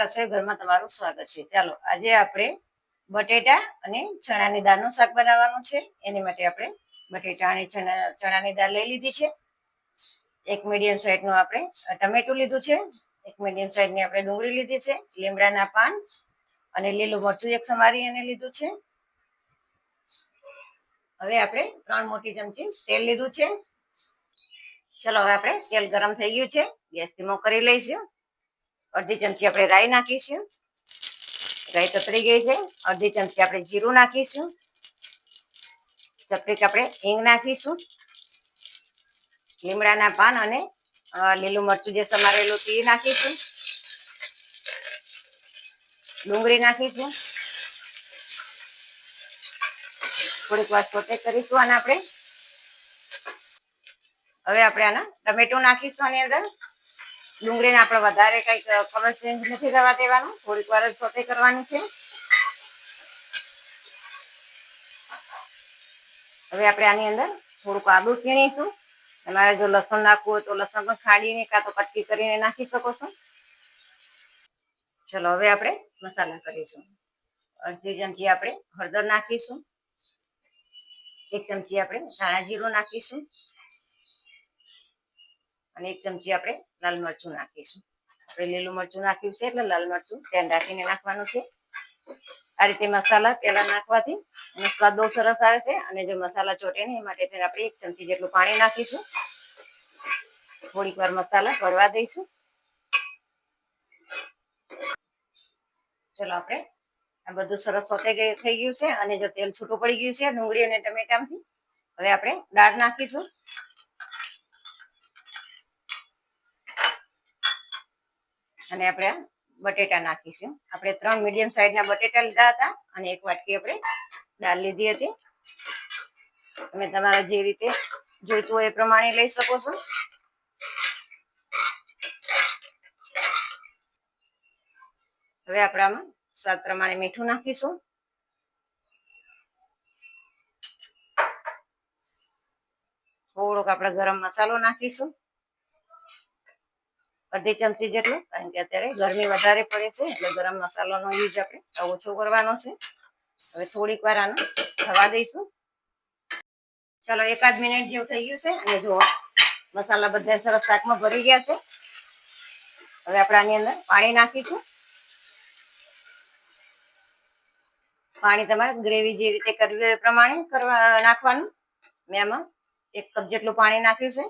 રસોઈ ઘરમાં તમારું સ્વાગત છે. ચાલો, આજે આપણે બટેટા અને ચણાની દાળનું શાક બનાવવાનું છે. એની માટે આપણે બટેટા ચણાની દાળ લઈ લીધી છે. એક મીડિયમ સાઈઝનું આપણે ટમેટું લીધું છે. એક મીડિયમ સાઈઝની આપણે ડુંગળી લીધી છે, લીમડાના પાન અને લીલું મરચું એક સમારી અને લીધું છે. હવે આપણે ત્રણ મોટી ચમચી તેલ લીધું છે. ચલો, હવે આપણે તેલ ગરમ થઈ ગયું છે. ગેસ ધીમો કરી લઈશું. અડધી ચમચી આપણે રાઈ નાખીશું. રાઈ તતરી ગઈ છે. અડધી ચમચી આપણે જીરું નાખીશું. ચપટીક આપણે હિંગ નાખીશું. લીમડાના પાન અને લીલું મરચું જે સમારેલું તે નાખીશું. ડુંગળી નાખીશું. થોડીક વાર સોતે કરીશું અને આપણે. હવે આપણે આના ટમેટું નાખીશું આની અંદર. ડુંગળીને આપણે વધારે કંઈક કલર ચેન્જ નથી થવા દેવાનું. થોડીક વાર જ સોતે કરવાની છે. હવે આપણે આની અંદર થોડુંક આદુ છીણીશું. તમારે જો લસણ નાખવું હોય તો લસણ પણ ખાડીને કાં તો કટકી કરીને નાખી શકો છો. ચલો, હવે આપણે મસાલા કરીશું. અડધી ચમચી આપણે હળદર નાખીશું. એક ચમચી આપણે ધાણા જીરું નાખીશું. અને એક ચમચી આપણે લાલ મરચું નાખીશું. આપણે લીલું મરચું નાખ્યું છે એટલે લાલ મરચું ધ્યાન રાખીને નાખવાનું છે. આ રીતે મસાલા પેલા નાખવાથી એનો સ્વાદ બહુ સરસ આવે છે અને જો મસાલા ચોટે ને માટે આપણે એક ચમચી જેટલું પાણી નાખીશું. થોડીક વાર મસાલા ભરવા દઈશું. ચલો આપણે આ બધું સરસ સોતે થઈ ગયું છે અને જો તેલ છૂટું પડી ગયું છે ડુંગળી અને ટમેટામાંથી, હવે આપણે દાળ નાખીશું. અને આપણે બટેટા નાખીશું. આપણે ત્રણ મીડિયમ સાઈઝના બટેટા લીધા હતા અને એક વાટકી આપણે દાળ લીધી હતી. તમે તમારા જે રીતે જોઈતું હોય એ પ્રમાણે લઈ શકો છો. હવે આપણે આમાં સ્વાદ પ્રમાણે મીઠું નાખીશું. થોડોક આપણે ગરમ મસાલો નાખીશું. અડધી ચમચી જેટલું, કારણ કે અત્યારે ગરમી વધારે પડે છે, એટલે ગરમ મસાલાનો યુઝ આપણે ઓછો કરવાનો છે. હવે થોડીક વાર આને થવા દઈશું. ચાલો, એકાદ મિનિટ જેવું થઈ ગયું છે, અને જુઓ, મસાલા બધા સરસ શાકમાં ભરી ગયા છે. હવે આપણે આની અંદર પાણી નાખીશું. પાણી તમારે ગ્રેવી જે રીતે કરવી પ્રમાણે કરવા નાખવાનું. મેં આમાં એક કપ જેટલું પાણી નાખ્યું છે.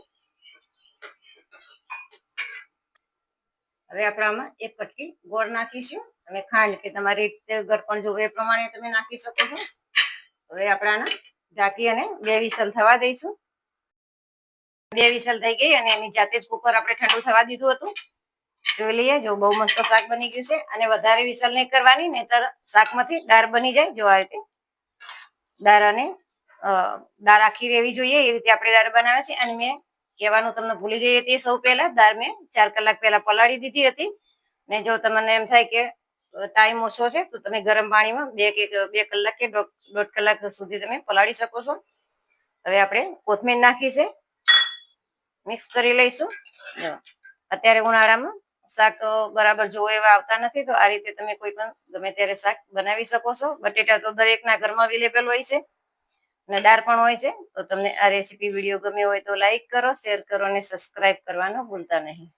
હવે આપણે આમાં એક કટકી ગોળ નાખીશું. તમે ખાંડ કે તમારી ગરપણ જોવે એ પ્રમાણે તમે નાખી શકો છો. હવે આપણે આના ઢાંકી અને બે વિસલ થવા દઈશું. બે વિસલ થઈ ગઈ અને એની જાતે જ કુકર આપણે ઠંડુ થવા દીધું હતું. જોઈ લઈએ, જો બહુ મસ્ત શાક બની ગયું છે. અને વધારે વિસલ નહીં કરવાની, નહીતર શાકમાંથી દાળ બની જાય જો આ રીતે. દાળ અને દાળ આખી રહેવી જોઈએ, એ રીતે આપણે દાળ બનાવે છે. અને મેં કહેવાનું તમને ભૂલી ગઈ હતી સૌ પહેલા, દાળ મેં ચાર કલાક પહેલા પલાળી દીધી હતી. ને જો તમને એમ થાય કે ટાઈમ ઓછો છે, તો તમે ગરમ પાણીમાં બે કે, બે કલાક કે દોઢ કલાક સુધી તમે પલાળી શકો છો. હવે આપણે કોથમીર નાખી છે. મિક્સ કરી લઈશું. અત્યારે ઉનાળામાં શાક બરાબર જોવો એવા આવતા નથી, તો આ રીતે તમે કોઈ પણ ગમે ત્યારે શાક બનાવી શકો છો. બટેટા તો દરેકના ઘરમાં અવેલેબલ હોય છે. અને દાળ પણ હોય છે, તો તમને આ રેસીપી વીડિયો ગમ્યો હોય તો લાઈક કરો શેર કરો અને સબસ્ક્રાઈબ કરવાનું ભૂલતા નહીં.